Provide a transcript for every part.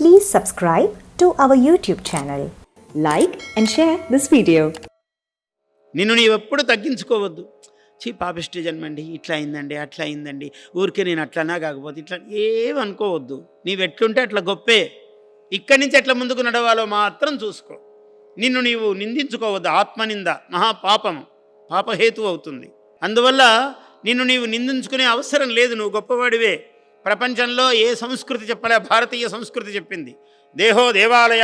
Please subscribe to our YouTube channel. Like and share this video. నిన్ను నీవెప్పుడు తగ్గించుకోవద్దు. చీ పాపిష్టి జన్మండి. ఇట్లా అయిందండి అట్లా అయిందండి. ఊరికే నేను అట్లానా కాకపోతే ఇట్లా ఏమనుకోవద్దు నీవెట్లుంటే అట్లా గొప్పే. ఇక్కడి నుంచి ఎట్లా ముందుకు నడవాలో మాత్రం చూసుకో. నిన్ను నీవు నిందించుకోవద్దు. ఆత్మనింద మహాపాపం పాపహేతు అవుతుంది. అందువల్ల నిన్ను నీవు నిందించుకునే అవసరం లేదు. నువ్వు గొప్పవాడివే. ప్రపంచంలో ఏ సంస్కృతి చెప్పలే? భారతీయ సంస్కృతి చెప్పింది. దేహో దేవాలయ.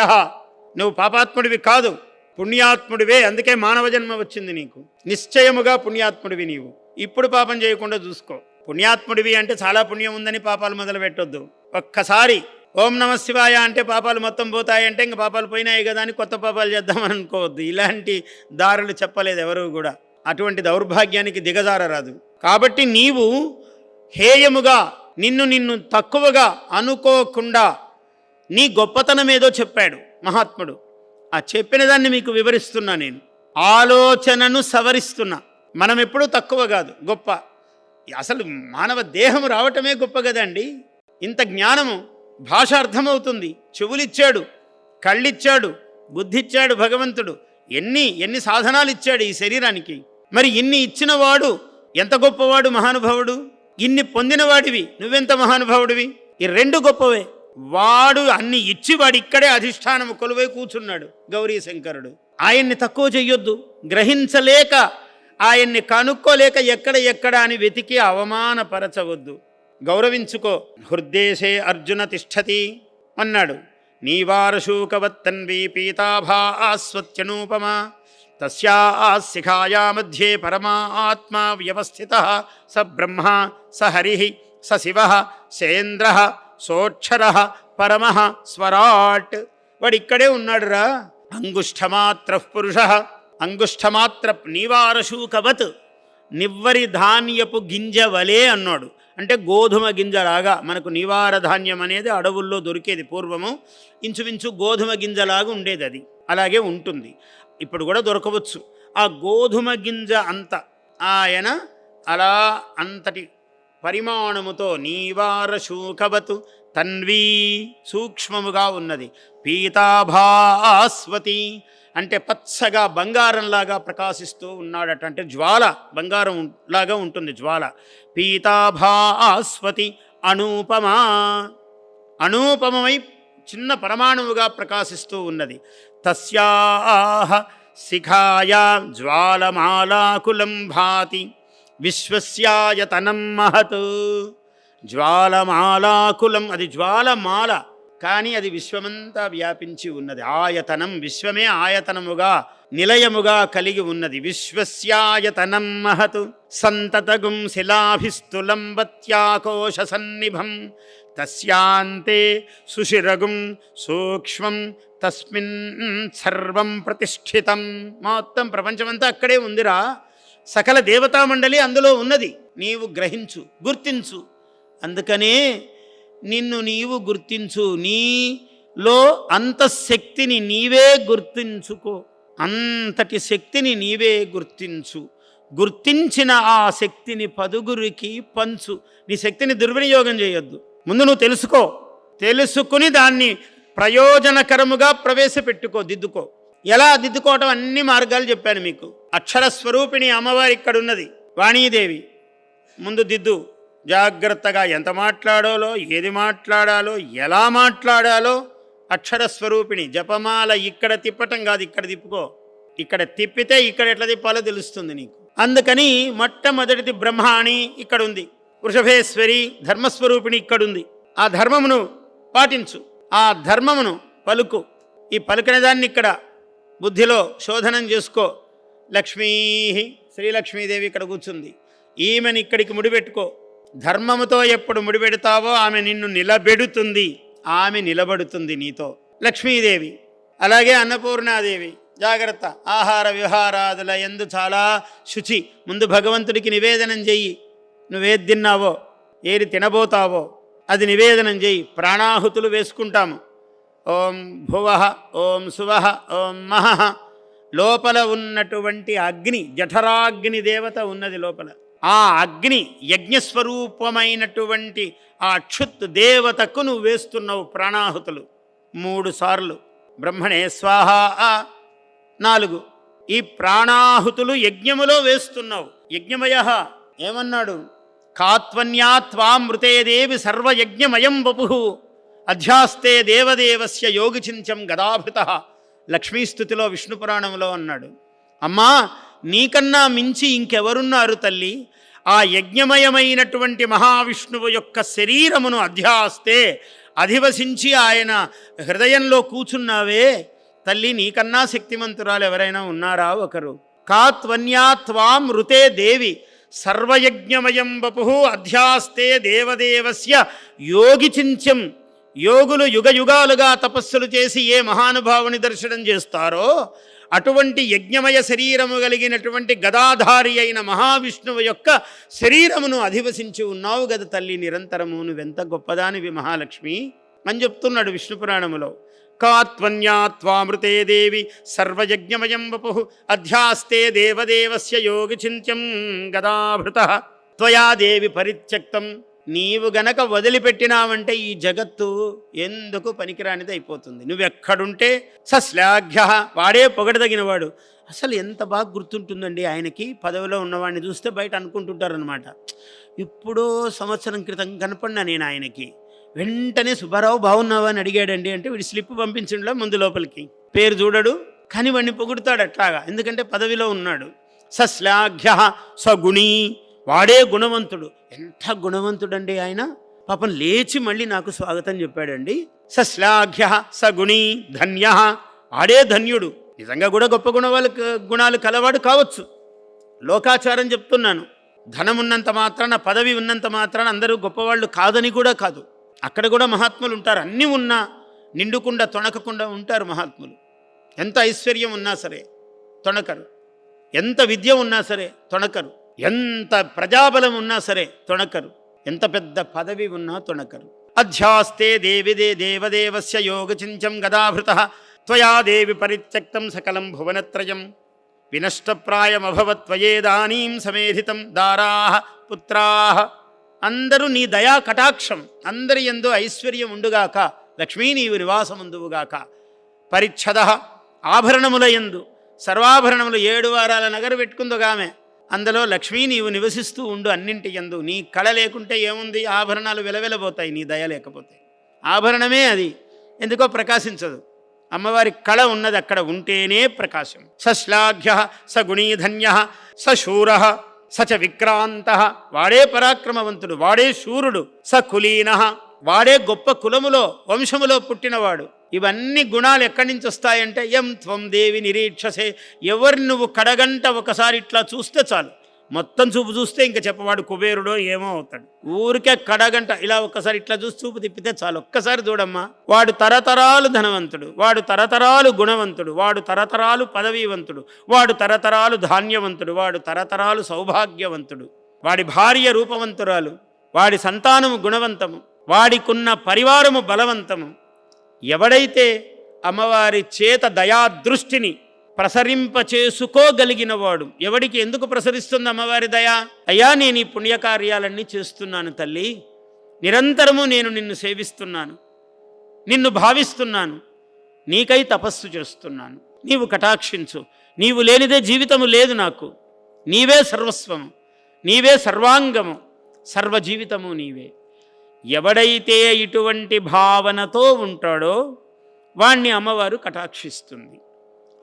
నువ్వు పాపాత్ముడివి కాదు పుణ్యాత్ముడివే. అందుకే మానవ జన్మ వచ్చింది నీకు. నిశ్చయముగా పుణ్యాత్ముడివి నీవు. ఇప్పుడు పాపం చేయకుండా చూసుకో. పుణ్యాత్ముడివి అంటే చాలా పుణ్యం ఉందని పాపాలు మొదలు పెట్టొద్దు ఒక్కసారి ఓం నమ శివాయ అంటే పాపాలు మొత్తం పోతాయంటే ఇంక పాపాలు పోయినాయి కదా అని కొత్త పాపాలు చేద్దామని అనుకోవద్దు. ఇలాంటి దారులు చెప్పలేదు ఎవరు కూడా. అటువంటి దౌర్భాగ్యానికి దిగజారరాదు. కాబట్టి నీవు హేయముగా నిన్ను నిన్ను తక్కువగా అనుకోకుండా నీ గొప్పతనం ఏదో చెప్పాడు మహాత్ముడు. ఆ చెప్పిన దాన్ని మీకు వివరిస్తున్నా నేను. ఆలోచనను సవరిస్తున్నా. మనం ఎప్పుడూ తక్కువ కాదు గొప్ప. అసలు మానవ దేహం రావటమే గొప్ప కదండి. ఇంత జ్ఞానము భాష అర్థమవుతుంది చెవులిచ్చాడు కళ్ళిచ్చాడు బుద్ధిచ్చాడు భగవంతుడు. ఎన్ని ఎన్ని సాధనాలు ఇచ్చాడు ఈ శరీరానికి. మరి ఇన్ని ఇచ్చినవాడు ఎంత గొప్పవాడు మహానుభావుడు? ఇన్ని పొందినవాడివి నువ్వెంత మహానుభావుడివి? ఈ రెండు గొప్పవే. వాడు అన్ని ఇచ్చి వాడు ఇక్కడే అధిష్టానం కొలువై కూర్చున్నాడు గౌరీ శంకరుడు. ఆయన్ని తక్కువ చెయ్యొద్దు గ్రహించలేక ఆయన్ని కనుక్కోలేక ఎక్కడ ఎక్కడ అని వెతికి అవమానపరచవద్దు. గౌరవించుకో హృద్దేశే అర్జున తిష్టతి అన్నాడు. నీవారశూకవత్తన్వీ పీతాభా ఆస్వత్యనూపమా? తస్యా శిఖాయా మధ్యే పరమా ఆత్మా వ్యవస్థిత స బ్రహ్మ స హరి స శివ సేంద్ర సోక్షర పరమ స్వరాట్ వాడు ఇక్కడే ఉన్నాడురా. అంగుష్ఠమాత్ర పురుష అంగుష్ఠమాత్ర నీవారశూకవత్ నివ్వరి ధాన్యపు గింజ వలే అన్నాడు. అంటే గోధుమ గింజలాగా మనకు నివార ధాన్యం అనేది అడవుల్లో దొరికేది పూర్వము. ఇంచుమించు గోధుమ గింజలాగా ఉండేది అది. అలాగే ఉంటుంది. ఇప్పుడు కూడా దొరకవచ్చు. ఆ గోధుమ గింజ అంత ఆయన అలా అంతటి పరిమాణముతో నీవార శూకవతు తన్వీ సూక్ష్మముగా ఉన్నది. పీతాభాస్వతి అంటే పచ్చగా బంగారంలాగా ప్రకాశిస్తూ ఉన్నాడట అంటే జ్వాల బంగారం లాగా ఉంటుంది జ్వాల. పీతాభాస్వతి అనూపమా అనూపమై చిన్న పరమాణువుగా ప్రకాశిస్తూ ఉన్నది. తస్యాహ శిఖాయా జ్వాలమాలాకులం భాతి విశ్వస్యాయతనం మహత్. జ్వాలమాలాకులం అది జ్వాలమాల కానీ అది విశ్వమంతా వ్యాపించి ఉన్నది. ఆయతనం విశ్వమే ఆయతనముగా నిలయముగా కలిగి ఉన్నది. విశ్వస్యాయతనం మహత్. సంతతగుం శిలాభిస్తులంబత్యాకోశ సన్నిభం. తస్యాంతే సుశిరగుం సూక్ష్మం తస్మిన్ సర్వం ప్రతిష్ఠితం. మొత్తం ప్రపంచమంతా అక్కడే ఉందిరా. సకల దేవతామండలి అందులో ఉన్నది. నీవు గ్రహించు గుర్తించు. అందుకనే నిన్ను నీవు గుర్తించు. నీలో అంత శక్తిని నీవే గుర్తించుకో. అంతటి శక్తిని నీవే గుర్తించు. గుర్తించిన ఆ శక్తిని పదుగురికి పంచు. నీ శక్తిని దుర్వినియోగం చేయొద్దు. ముందు నువ్వు తెలుసుకో. తెలుసుకుని దాన్ని ప్రయోజనకరముగా ప్రవేశపెట్టుకో దిద్దుకో. ఎలా దిద్దుకోవటం అన్ని మార్గాలు చెప్పాను మీకు. అక్షర స్వరూపిణి అమ్మవారి ఇక్కడ ఉన్నది. వాణీదేవి. ముందు దిద్దు. జాగ్రత్తగా ఎంత మాట్లాడాలో ఏది మాట్లాడాలో ఎలా మాట్లాడాలో అక్షర స్వరూపిణి. జపమాల ఇక్కడ తిప్పటం కాదు ఇక్కడ తిప్పుకో. ఇక్కడ తిప్పితే ఇక్కడ ఎట్లా తిప్పాలో తెలుస్తుంది నీకు. అందుకని మొట్టమొదటిది బ్రహ్మాణి ఇక్కడ ఉంది. వృషభేశ్వరి ధర్మస్వరూపిణి ఇక్కడుంది. ఆ ధర్మమును పాటించు. ఆ ధర్మమును పలుకు. ఈ పలుకిన దాన్ని ఇక్కడ బుద్ధిలో శోధనం చేసుకో. లక్ష్మీ శ్రీలక్ష్మీదేవి ఇక్కడ కూర్చుంది. ఈమెను ఇక్కడికి ముడిపెట్టుకో. ధర్మముతో ఎప్పుడు ముడిపెడతావో ఆమె నిన్ను నిలబెడుతుంది. ఆమె నిలబడుతుంది నీతో. లక్ష్మీదేవి. అలాగే అన్నపూర్ణాదేవి. జాగ్రత్త. ఆహార విహారాదుల ఎందు చాలా శుచి. ముందు భగవంతుడికి నివేదనం చెయ్యి. నువ్వేది తిన్నావో? ఏది తినబోతావో? అది నివేదనం చేయి. ప్రాణాహుతులు వేసుకుంటాము. ఓం భువ ఓం శువ ఓం మహ. లోపల ఉన్నటువంటి అగ్ని జఠరాగ్ని దేవత ఉన్నది లోపల. ఆ అగ్ని యజ్ఞస్వరూపమైనటువంటి ఆ క్షుత్ దేవతకు నువ్వు వేస్తున్నావు ప్రాణాహుతులు. మూడు సార్లు. బ్రహ్మణే స్వాహ నాలుగు. ఈ ప్రాణాహుతులు యజ్ఞములో వేస్తున్నావు. యజ్ఞమయ. ఏమన్నాడు? కాత్వన్యా త్వామృతే దేవి సర్వయజ్ఞమయం వపు. అధ్యాస్తే దేవదేవస్య యోగిచించం గదాభృత. లక్ష్మీస్థుతిలో విష్ణుపురాణంలో అన్నాడు. అమ్మా నీకన్నా మించి ఇంకెవరున్నారు తల్లి? ఆ యజ్ఞమయమైనటువంటి మహావిష్ణువు యొక్క శరీరమును అధ్యాస్తే అధివసించి ఆయన హృదయంలో కూచున్నావే. తల్లి నీకన్నా శక్తిమంతురాలు ఎవరైనా ఉన్నారా ఒకరు? కాత్వన్యా త్వాం దేవి సర్వయజ్ఞమయం వపు అధ్యాస్తే దేవదేవస్య యోగిచింత్యం యోగులు యుగ యుగాలుగా తపస్సులు చేసి ఏ మహానుభావుని దర్శనం చేస్తారో అటువంటి యజ్ఞమయ శరీరము కలిగినటువంటి గదాధారి అయిన మహావిష్ణువు యొక్క శరీరమును అధివసించి ఉన్నావు గద తల్లి నిరంతరము నువ్వెంత గొప్పదానివి మహాలక్ష్మి అని చెప్తున్నాడు విష్ణు పురాణములో. కాత్వన్యాత్వామృతే దేవి సర్వయజ్ఞమయం వపు అధ్యాస్తే దేవదేవస్య యోగిచింత్యం గదాభృత. త్వయా దేవి పరిత్యక్తం నీవు గనక వదిలిపెట్టినావంటే ఈ జగత్తు ఎందుకు పనికిరానిది అయిపోతుంది నువ్వెక్కడుంటే సశ్లాఘ్య వాడే పొగడదగినవాడు. అసలు ఎంత బాగా గుర్తుంటుందండి ఆయనకి? పదవిలో ఉన్నవాడిని చూస్తే బయట అనుకుంటుంటారనమాట ఇప్పుడో సంవత్సరం క్రితం కనపడినా నేను ఆయనకి. వెంటనే సుబ్బారావు బాగున్నావా అని అడిగాడండి అంటే వీడు స్లిప్ పంపించడంలో ముందు లోపలికి. పేరు చూడడు కానీ వాడిని పొగుడుతాడు అట్లాగా. ఎందుకంటే పదవిలో ఉన్నాడు. సశ్లాఘ్య సగుణీ. వాడే గుణవంతుడు. ఎంత గుణవంతుడండి ఆయన? పాపం లేచి మళ్ళీ నాకు స్వాగతం చెప్పాడండి. సశ్లాఘ్య సగుణి. ధన్య. వాడే ధన్యుడు. నిజంగా కూడా గొప్ప గుణవాలు గుణాలు కలవాడు కావచ్చు. లోకాచారం చెప్తున్నాను. ధనం ఉన్నంత మాత్రాన పదవి ఉన్నంత మాత్రాన అందరూ గొప్పవాళ్ళు కాదని కూడా కాదు. అక్కడ కూడా మహాత్ములు ఉంటారు. అన్నీ ఉన్నా నిండుకుండా తొణకకుండా ఉంటారు మహాత్ములు. ఎంత ఐశ్వర్యం ఉన్నా సరే తొణకరు. ఎంత విద్య ఉన్నా సరే తొణకరు. ఎంత ప్రజాబలం ఉన్నా సరే తొణకరు. ఎంత పెద్ద పదవి ఉన్నా తొణకరు. అధ్యాస్తే దేవిదే దేవదేవస్య యోగచించం గదాభృత. త్వయా దేవి పరిత్యక్తం సకలం భువనత్రయం. వినష్టప్రాయమభవత్వయేదానీం సమేధితం దారాహ పుత్రాహ అందరూ నీ దయా కటాక్షం అందరి ఎందు ఐశ్వర్యం ఉండుగాక లక్ష్మీ నీవు నివాసముందువుగాక పరిచ్ఛద ఆభరణముల ఎందు సర్వాభరణములు ఏడు వారాల నగరు పెట్టుకుందుగామె. అందులో లక్ష్మీ నీవు నివసిస్తూ ఉండు అన్నింటి ఎందు. నీ కళ లేకుంటే ఏముంది? ఆభరణాలు విలవిలబోతాయి నీ దయ లేకపోతే. ఆభరణమే అది. ఎందుకో ప్రకాశించదు. అమ్మవారి కళ ఉన్నది అక్కడ ఉంటేనే ప్రకాశం. సశ్లాఘ్య స సశూర సచ విక్రాంత. వాడే పరాక్రమవంతుడు వాడే శూరుడు స కులీన వాడే గొప్ప కులములో వంశములో పుట్టినవాడు. ఇవన్నీ గుణాలు ఎక్కడి నుంచి వస్తాయంటే ఎం త్వం దేవి నిరీక్షసే. ఎవరిని నువ్వు కడగంట ఒకసారి ఇట్లా చూస్తే చాలు. మొత్తం చూపు చూస్తే ఇంకా చెప్పవాడు కుబేరుడో ఏమో అవుతాడు. ఊరికే కడగంట ఇలా ఒక్కసారి ఇట్లా చూసి చూపు తిప్పితే చాలు. ఒక్కసారి చూడమ్మా. వాడు తరతరాలు ధనవంతుడు. వాడు తరతరాలు గుణవంతుడు. వాడు తరతరాలు పదవీవంతుడు. వాడు తరతరాలు ధాన్యవంతుడు. వాడు తరతరాలు సౌభాగ్యవంతుడు. వాడి భార్య రూపవంతురాలు. వాడి సంతానము గుణవంతము. వాడికున్న పరివారము బలవంతము. ఎవడైతే అమ్మవారి చేత దయాదృష్టిని ప్రసరింపచేసుకోగలిగినవాడు. ఎవడికి ఎందుకు ప్రసరిస్తుంది అమ్మవారి దయ? అయ్యా నేను ఈ పుణ్యకార్యాలన్నీ చేస్తున్నాను తల్లి. నిరంతరము నేను నిన్ను సేవిస్తున్నాను. నిన్ను భావిస్తున్నాను. నీకై తపస్సు చేస్తున్నాను. నీవు కటాక్షించు. నీవు లేనిదే జీవితము లేదు నాకు. నీవే సర్వస్వము. నీవే సర్వాంగము. సర్వజీవితము నీవే. ఎవడైతే ఇటువంటి భావనతో ఉంటాడో వాణ్ణి అమ్మవారు కటాక్షిస్తుంది.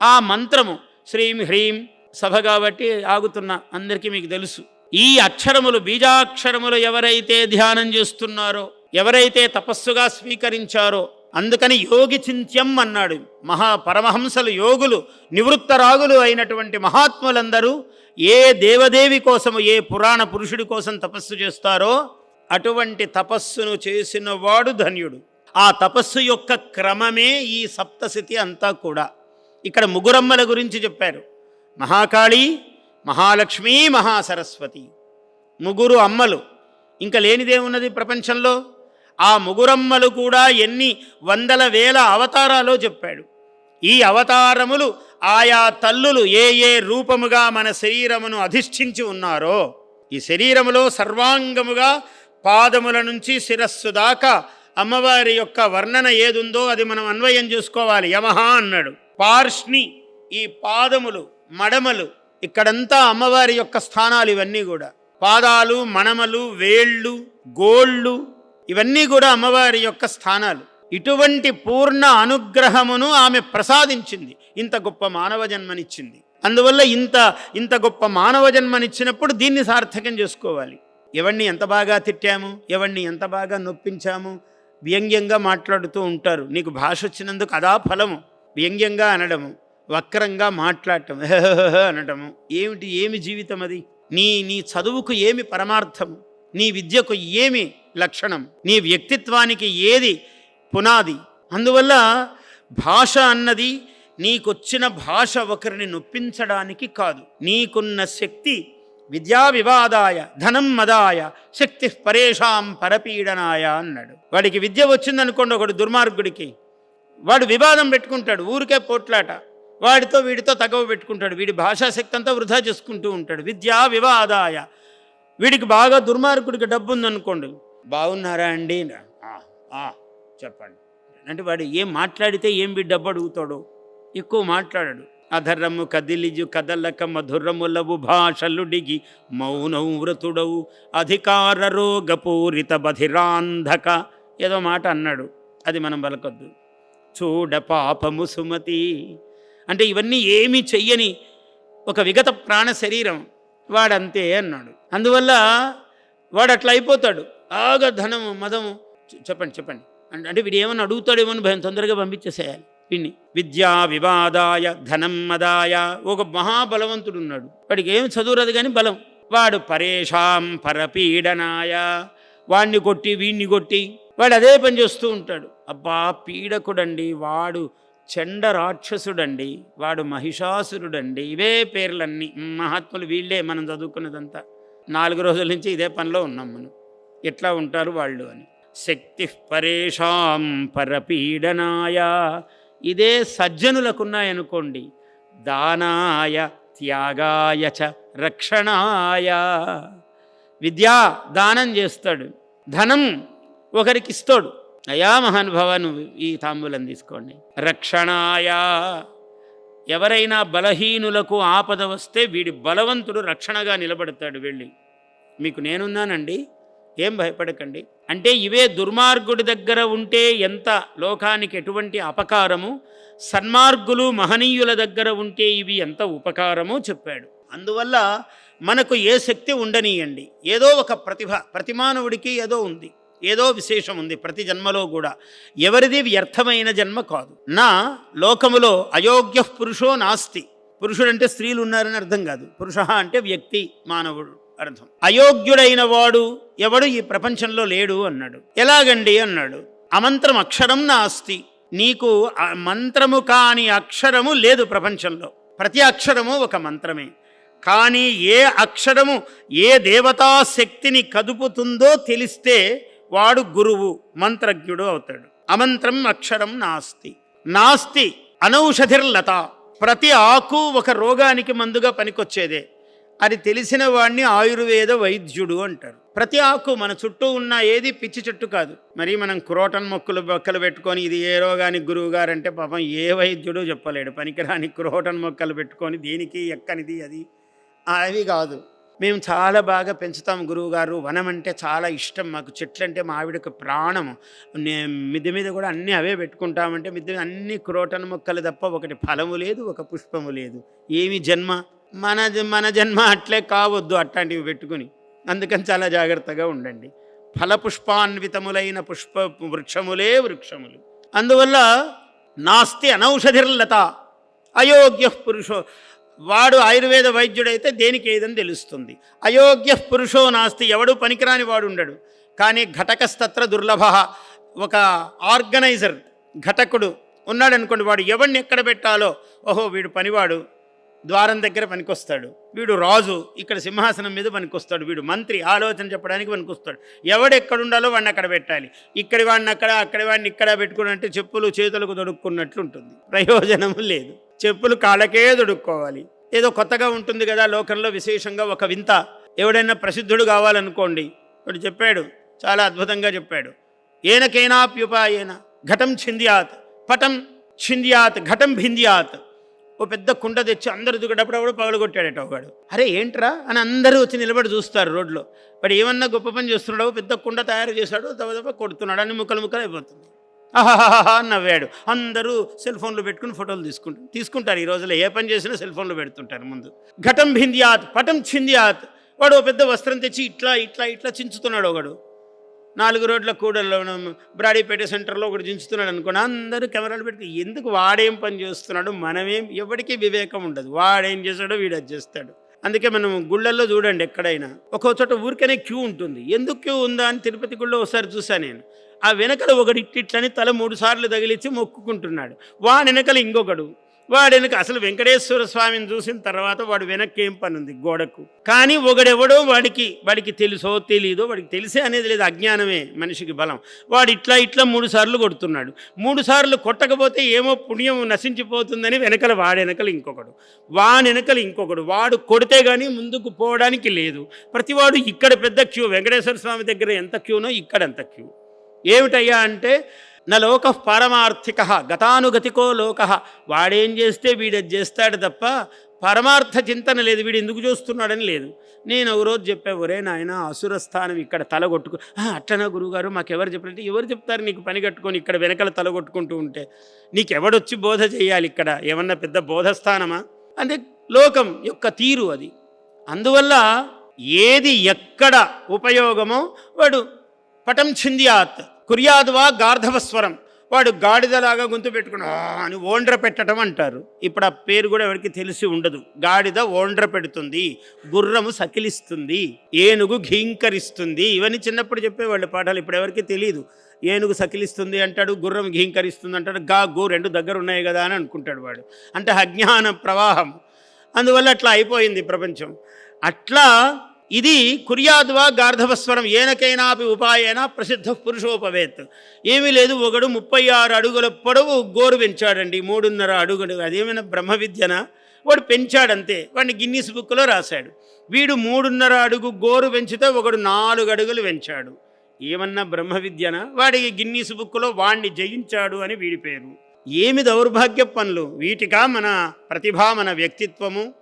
ఆ మంత్రము శ్రీం హ్రీం సభ కాబట్టి ఆగుతున్న అందరికీ మీకు తెలుసు. ఈ అక్షరములు బీజాక్షరములు ఎవరైతే ధ్యానం చేస్తున్నారో ఎవరైతే తపస్సుగా స్వీకరించారో అందుకని యోగి చింత్యం అన్నాడు. మహా పరమహంసలు యోగులు నివృత్తరాగులు అయినటువంటి మహాత్ములందరూ ఏ దేవదేవి కోసము ఏ పురాణ పురుషుడి కోసం తపస్సు చేస్తారో అటువంటి తపస్సును చేసిన వాడు ధన్యుడు. ఆ తపస్సు యొక్క క్రమమే ఈ సప్తశతి అంతా కూడా. ఇక్కడ ముగురమ్మల గురించి చెప్పారు. మహాకాళి మహాలక్ష్మి మహాసరస్వతి. ముగ్గురు అమ్మలు. ఇంకా లేనిదేమున్నది ప్రపంచంలో? ఆ ముగురమ్మలు కూడా ఎన్ని వందల వేల అవతారాలో చెప్పాడు. ఈ అవతారములు ఆయా తల్లులు ఏ ఏ రూపముగా మన శరీరమును అధిష్ఠించి ఉన్నారో ఈ శరీరములో సర్వాంగముగా పాదముల నుంచి శిరస్సు దాకా అమ్మవారి యొక్క వర్ణన ఏదుందో అది మనం అన్వయం చేసుకోవాలి. యమహ అన్నాడు. పార్ష్ణి ఈ పాదములు మడమలు ఇక్కడంతా అమ్మవారి యొక్క స్థానాలు ఇవన్నీ కూడా. పాదాలు మణమలు వేళ్ళు గోళ్ళు ఇవన్నీ కూడా అమ్మవారి యొక్క స్థానాలు. ఇటువంటి పూర్ణ అనుగ్రహమును ఆమె ప్రసాదించింది. ఇంత గొప్ప మానవ జన్మనిచ్చింది. అందువల్ల ఇంత ఇంత గొప్ప మానవ జన్మనిచ్చినప్పుడు దీన్ని సార్థకం చేసుకోవాలి. ఎవరిని ఎంత బాగా తిట్టాము? ఎవరిని ఎంత బాగా నొప్పించాము? వ్యంగ్యంగా మాట్లాడుతూ ఉంటారు. నీకు భాష వచ్చినందుకు అదా ఫలము. వ్యంగ్యంగా అనడము వక్రంగా మాట్లాడటం అనడము. ఏమిటి? ఏమి జీవితం అది? నీ నీ చదువుకు ఏమి పరమార్థము? నీ విద్యకు ఏమి లక్షణం? నీ వ్యక్తిత్వానికి ఏది పునాది? అందువల్ల భాష అన్నది నీకొచ్చిన భాష ఒకరిని నొప్పించడానికి కాదు. నీకున్న శక్తి విద్యా వివాదాయ ధనం మదాయ శక్తి పరేషాం పరపీడనాయ అన్నాడు. వాడికి విద్య వచ్చిందనుకోండి ఒకడు దుర్మార్గుడికి. వాడు వివాదం పెట్టుకుంటాడు ఊరికే పోట్లాట. వాడితో వీడితో తగవ పెట్టుకుంటాడు వీడి భాషాశక్తి అంతా వృధా చేసుకుంటూ ఉంటాడు. విద్యా వివాదాయ. వీడికి బాగా దుర్మార్గుడికి డబ్బు ఉందనుకోండి బాగున్నారా అండి? చెప్పండి. అంటే వాడు ఏం మాట్లాడితే ఏం వీడు డబ్బు అడుగుతాడు? ఎక్కువ మాట్లాడాడు. అధర్రము కదిలిజు కదలక మధురములవు భాషలుడిగి మౌనం వ్రతుడవు అధికార రోగపూరిత బధిరాంధక. ఏదో మాట అన్నాడు. అది మనం పలకొద్దు. చూడ పాపము సుమతి. అంటే ఇవన్నీ ఏమీ చెయ్యని ఒక విగత ప్రాణ శరీరం వాడంతే అన్నాడు. అందువల్ల వాడు అట్లా అయిపోతాడు. ఆగ ధనము మదము. చెప్పండి చెప్పండి. అంటే అంటే వీడు ఏమన్నా అడుగుతాడేమో భయం తొందరగా పంపించేసేయాలి. వీడిని. విద్యా వివాదాయ ధనం మదాయ. ఒక మహాబలవంతుడు ఉన్నాడు. వాడికి ఏమి చదువురదు కానీ బలం. వాడు పరేషాం పరపీడనాయ. వాణ్ణి కొట్టి వీణ్ణి కొట్టి వాడు అదే పని చేస్తూ ఉంటాడు. అబ్బా పీడకుడండి వాడు చండ రాక్షసుడండి వాడు మహిషాసురుడండి ఇవే పేర్లన్నీ. మహాత్ములు వీళ్ళే మనం చదువుకున్నదంతా. నాలుగు రోజుల నుంచి ఇదే పనిలో ఉన్నాం మనం. ఎట్లా ఉంటారు వాళ్ళు అని. శక్తి పరేషాం పరపీడనాయ. ఇదే సజ్జనులకున్నాయనుకోండి. దానాయ త్యాగాయ చ రక్షణాయ. విద్యా దానం చేస్తాడు. ధనం ఒకరికి ఇస్తాడు అయా మహానుభావ నువ్వు ఈ తాంబూలం తీసుకోండి. రక్షణాయ. ఎవరైనా బలహీనులకు ఆపద వస్తే వీడి బలవంతుడు రక్షణగా నిలబడతాడు వెళ్ళి. మీకు నేనున్నానండి ఏం భయపడకండి. అంటే ఇవే దుర్మార్గుడి దగ్గర ఉంటే ఎంత లోకానికి ఎటువంటి అపకారము? సన్మార్గులు మహనీయుల దగ్గర ఉంటే ఇవి ఎంత ఉపకారమో చెప్పాడు. అందువల్ల మనకు ఏ శక్తి ఉండనీయండి. ఏదో ఒక ప్రతిభ ప్రతిమానవుడికి ఏదో ఉంది. ఏదో విశేషం ఉంది ప్రతి జన్మలో కూడా. ఎవరిది వ్యర్థమైన జన్మ కాదు. నా లోకములో అయోగ్య పురుషో నాస్తి. పురుషుడంటే స్త్రీలు ఉన్నారని అర్థం కాదు. పురుష అంటే వ్యక్తి మానవుడు అర్థం. అయోగ్యుడైన వాడు ఎవడు ఈ ప్రపంచంలో లేడు అన్నాడు. ఎలాగండి అన్నాడు. అమంత్రం అక్షరం నాస్తి. నీకు మంత్రము కాని అక్షరము లేదు ప్రపంచంలో. ప్రతి అక్షరము ఒక మంత్రమే. కానీ ఏ అక్షరము ఏ దేవతా శక్తిని కదుపుతుందో తెలిస్తే వాడు గురువు మంత్రజ్ఞుడు అవుతాడు. అమంత్రం అక్షరం నాస్తి. నాస్తి అనౌషధిర్లత. ప్రతి ఆకు ఒక రోగానికి మందుగా పనికొచ్చేదే. అది తెలిసిన వాడిని ఆయుర్వేద వైద్యుడు అంటారు. ప్రతి ఆకు మన చుట్టూ ఉన్న ఏది పిచ్చి చెట్టు కాదు. మరి మనం క్రోటన్ మొక్కలు మొక్కలు పెట్టుకొని ఇది ఏ రోగానికి గురువు గారంటే పాపం ఏ వైద్యుడు చెప్పలేడు. పనికిరాని క్రోటన్ మొక్కలు పెట్టుకొని దేనికి ఎక్కనిది అది? అవి కాదు. మేము చాలా బాగా పెంచుతాం గురువుగారు. వనం అంటే చాలా ఇష్టం మాకు. చెట్లు అంటే మా ఆవిడకు ప్రాణము నే- మిద్దె మీద కూడా అన్నీ అవే పెట్టుకుంటామంటే మిద్దె మీద అన్ని క్రోటన్ మొక్కలు తప్ప ఒకటి ఫలము లేదు ఒక పుష్పము లేదు. ఏమి జన్మ? మన మన జన్మ అట్లే కావద్దు అట్లాంటివి పెట్టుకుని. అందుకని చాలా జాగ్రత్తగా ఉండండి. ఫలపుష్పాన్వితములైన పుష్ప వృక్షములే వృక్షములు. అందువల్ల నాస్తి అనౌషధిర్లత. అయోగ్య పురుషో వాడు ఆయుర్వేద వైద్యుడైతే దేనికి ఏదని తెలుస్తుంది. అయోగ్య పురుషో నాస్తి ఎవడు పనికిరాని వాడు ఉండడు. కానీ ఘటకస్తత్ర దుర్లభ. ఒక ఆర్గనైజర్ ఘటకుడు ఉన్నాడు అనుకోండి వాడు ఎవడిని ఎక్కడ పెట్టాలో ఓహో వీడు పనివాడు ద్వారం దగ్గర పనికొస్తాడు. వీడు రాజు ఇక్కడ సింహాసనం మీద పనికొస్తాడు. వీడు మంత్రి ఆలోచన చెప్పడానికి పనికొస్తాడు. ఎవడు ఎక్కడ ఉండాలో వాడిని అక్కడ పెట్టాలి. ఇక్కడి వాడిని అక్కడ అక్కడి వాడిని ఇక్కడ పెట్టుకున్నట్టు చెప్పులు చేతులకు దొడుక్కున్నట్లు ఉంటుంది ప్రయోజనము లేదు. చెప్పులు కాళ్ళకే దొడుక్కోవాలి. ఏదో కొత్తగా ఉంటుంది కదా లోకంలో విశేషంగా ఒక వింత. ఎవడైనా ప్రసిద్ధుడు కావాలనుకోండి. వాడు చెప్పాడు చాలా అద్భుతంగా చెప్పాడు. ఏనకేనాప్యుపాయేన ఘటం ఛింద్యాత్ పటం ఛింద్యాత్ ఘటం భింద్యాత్. ఓ పెద్ద కుండ తెచ్చి అందరు దిగడప్పుడప్పుడు పగలగొట్టాడట ఒకడు. అరే ఏంట్రా? అని అందరూ వచ్చి నిలబడి చూస్తారు రోడ్లో. వాడు ఏమన్నా గొప్ప పని చేస్తున్నాడో పెద్ద కుండ తయారు చేశాడు తప్ప కొడుతున్నాడు అని ముక్కలు ముక్కలు అయిపోతుంది ఆహాహాహా నవ్వాడు. అందరూ సెల్ ఫోన్లు పెట్టుకుని ఫోటోలు తీసుకుంటారు తీసుకుంటారు. ఈ రోజుల్లో ఏ పని చేసినా సెల్ ఫోన్లు పెడుతుంటారు ముందు. ఘటం భింద్యాత్ పటం చింద్యాత్ వాడు ఓ పెద్ద వస్త్రం తెచ్చి ఇట్లా ఇట్లా ఇట్లా చించుతున్నాడు ఒకడు. నాలుగు రోడ్ల కూడల్లో బ్రాడీపేట సెంటర్లో ఒకటి చించుతున్నాడు అనుకోండి అందరూ కెమెరాలు పెట్టి ఎందుకు వాడేం పని చేస్తున్నాడు? మనమేం ఎవరికీ వివేకం ఉండదు. వాడేం చేస్తాడో వీడు అది చేస్తాడు. అందుకే మనం గుళ్ళల్లో చూడండి ఎక్కడైనా. ఒక్కో చోట ఊరికనే క్యూ ఉంటుంది. ఎందుకు క్యూ ఉందా అని తిరుపతి గుళ్ళో ఒకసారి చూసాను నేను. ఆ వెనకల ఒకడు ఇట్లని తల మూడు సార్లు తగిలిచ్చి మొక్కుకుంటున్నాడు. వాడి వెనకల ఇంకొకడు. వాడు వెనక అసలు వెంకటేశ్వర స్వామిని చూసిన తర్వాత వాడు వెనక్కి ఏం పని ఉంది గోడకు. కానీ ఒకడెవడో వాడికి వాడికి తెలుసో తెలీదో వాడికి తెలిసే అనేది లేదు. అజ్ఞానమే మనిషికి బలం. వాడు ఇట్లా ఇట్లా మూడు సార్లు కొడుతున్నాడు. మూడు సార్లు కొట్టకపోతే ఏమో పుణ్యం నశించిపోతుందని వెనకల వాడి వెనకలు ఇంకొకడు. వాని వెనకలు ఇంకొకడు. వాడు కొడితే కానీ ముందుకు పోవడానికి లేదు. ప్రతివాడు ఇక్కడ పెద్ద క్యూ. వెంకటేశ్వర స్వామి దగ్గర ఎంత క్యూనో ఇక్కడ ఎంత క్యూ. ఏమిటయ్యా అంటే నా లోక పారమార్థిక గతానుగతికో లోక. వాడేం చేస్తే వీడది చేస్తాడు తప్ప పరమార్థ చింతన లేదు. వీడు ఎందుకు చూస్తున్నాడని లేదు. నేను ఒక రోజు చెప్పా ఒరే నాయన అసుర స్థానం ఇక్కడ తల కొట్టుకు "ఆ, గురువుగారు మాకెవరు చెప్పారంటే ఎవరు చెప్తారు నీకు పని కట్టుకొని ఇక్కడ వెనకల తల కొట్టుకుంటూ ఉంటే? నీకెవడొచ్చి బోధ చేయాలి ఇక్కడ? ఏమన్నా పెద్ద బోధస్థానమా అంటే లోకం యొక్క తీరు అది. అందువల్ల ఏది ఎక్కడ ఉపయోగమో వాడు పటం ఛింద్యాత్ కుర్యాద్వా గార్ధవస్వరం వాడు గాడిదలాగా గొంతు పెట్టుకుని అని ఓండ్ర పెట్టడం అంటారు. ఇప్పుడు ఆ పేరు కూడా ఎవరికి తెలిసి ఉండదు. గాడిద ఓండ్ర పెడుతుంది గుర్రము సకిలిస్తుంది ఏనుగు ఘీంకరిస్తుంది. ఇవన్నీ చిన్నప్పుడు చెప్పేవాళ్ళు పాఠాలు ఇప్పుడు ఎవరికి తెలియదు ఏనుగు సకిలిస్తుంది అంటాడు గుర్రం ఘీంకరిస్తుంది అంటాడు గా గు రెండు దగ్గర ఉన్నాయి కదా అని అనుకుంటాడు వాడు. అంటే అజ్ఞాన ప్రవాహం. అందువల్ల అట్లా అయిపోయింది ప్రపంచం. అట్లా ఇది కుర్యాద్వా గార్ధవస్వరం. ఏనకైనాపి ఉపాయేన ప్రసిద్ధ పురుషోపవేత్. ఏమీ లేదు ఒకడు ముప్పై ఆరు అడుగుల పొడవు గోరు పెంచాడండి మూడున్నర అడుగులు. అదేమైనా బ్రహ్మ విద్యనా? వాడు పెంచాడంతే. వాడిని గిన్నీస్ బుక్లో రాశాడు. వీడు మూడున్నర అడుగు గోరు పెంచితే ఒకడు నాలుగు అడుగులు పెంచాడు ఏమన్నా బ్రహ్మ విద్యనా? వాడికి గిన్నీస్ బుక్లో వాణ్ణి జయించాడు అని వీడి పేరు. ఏమి దౌర్భాగ్య పనులు? వీటికా మన ప్రతిభ మన వ్యక్తిత్వము?